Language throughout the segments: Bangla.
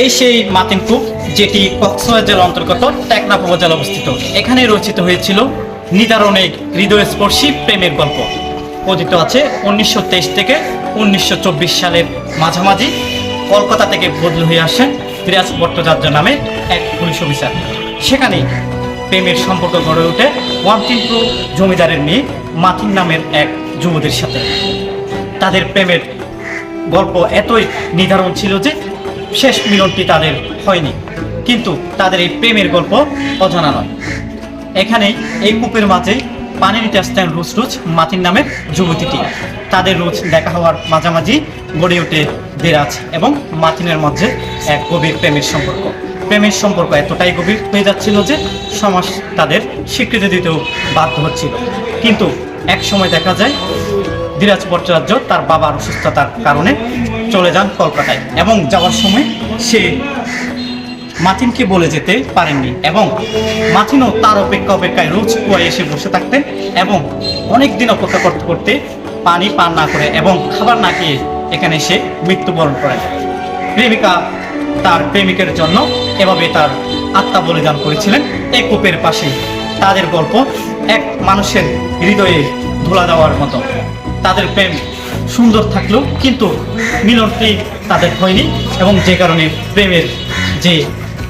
এই সেই মাতিন যেটি কক্সবাজার অন্তর্গত টেকনাফ উপজেলা অবস্থিত। এখানে রচিত হয়েছিল নিদারণে হৃদয়স্পর্শী প্রেমের গল্প। কথিত আছে উনিশশো তেইশ থেকে উনিশশো সালের মাঝামাঝি। কলকাতা থেকে বদলি হয়ে আসেন বিরাজ ভট্টাচার্য নামে এক পুলিশ অফিসার। সেখানে প্রেমের সম্পর্ক গড়ে ওঠে ওয়ান্তিনপুর জমিদারের মেয়ে মাথিন নামের এক যুবতীর সাথে। তাদের প্রেমের গল্প এতই নির্ধারণ ছিল যে শেষ মিলনটি তাদের হয়নি। কিন্তু তাদের এই প্রেমের গল্প অজানা নয়। এখানে এই কূপের মাঝে পানি নিতে আসতেন রুচ রুচ মাতির নামের যুবতীটি। তাদের রোজ দেখা হওয়ার মাঝামাঝি গড়ে ওঠে দেরাজ এবং মাতিনের মধ্যে এক গভীর প্রেমের সম্পর্ক। প্রেমের সম্পর্ক এতটাই গভীর হয়ে যাচ্ছিল যে সমাজ তাদের স্বীকৃতি দিতেও বাধ্য হচ্ছিল। কিন্তু এক সময় দেখা যায় ধীরাজ ভট্টাচার্য তার বাবার অসুস্থতার কারণে চলে যান কলকাতায়। এবং যাওয়ার সময় সে মাথিনকে বলে যেতে পারেননি এবং মাথিনও তার অপেক্ষা অপেক্ষায় রোজ কুয়ায় এসে বসে থাকতেন এবং অনেক দিন অপেক্ষা করতে করতে পানি পান না করে এবং খাবার না খেয়ে এখানে এসে মৃত্যুবরণ করেন। প্রেমিকা তার প্রেমিকের জন্য এভাবে তার আত্মা বলিদান করেছিলেন। এই কূপের পাশে তাদের গল্প এক মানুষের হৃদয়ে ধুলা দেওয়ার মতো। তাদের প্রেম সুন্দর থাকলেও কিন্তু মিলনটি তাদের হয়নি এবং যে কারণে প্রেমের যে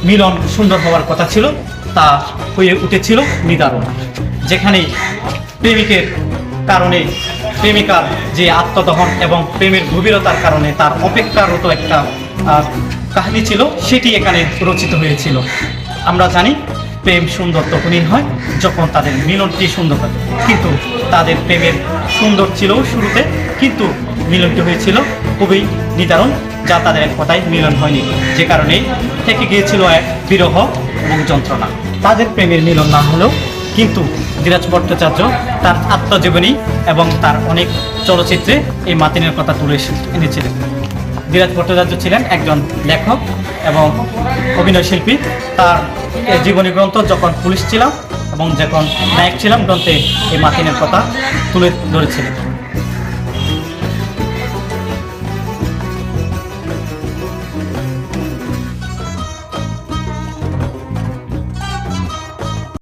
মিলন সুন্দর হওয়ার কথা ছিল তা হয়ে উঠেছিল নিদারণ। যেখানে প্রেমিকের কারণে প্রেমিকার যে আত্মদহন এবং প্রেমের গভীরতার কারণে তার অপেক্ষারত একটা কাহিনী ছিল, সেটি এখানে রচিত হয়েছিল। আমরা জানি প্রেম সুন্দর তখনই হয় যখন তাদের মিলনটি সুন্দর হয়। কিন্তু তাদের প্রেমের সুন্দর ছিল শুরুতে, কিন্তু মিলনটি হয়েছিল খুবই নিদারুণ, যা তাদের এক কথায় মিলন হয়নি। যে কারণে থেকে গিয়েছিল এক বিরহ এবং যন্ত্রণা। তাদের প্রেমের মিলন না হলেও কিন্তু ধীরাজ ভট্টাচার্য তার আত্মজীবনী এবং তার অনেক চলচ্চিত্রে এই মাতিনের কথা তুলে এনেছিলেন। ধীরাজ ভট্টাচার্য ছিলেন একজন লেখক এবং অভিনয় শিল্পী। তার জীবনী গ্রন্থ যখন পুলিশ ছিলাম এবং যখন নায়ক ছিলাম, গ্রন্থে এই মাতিনের কথা তুলে ধরেছিলেন।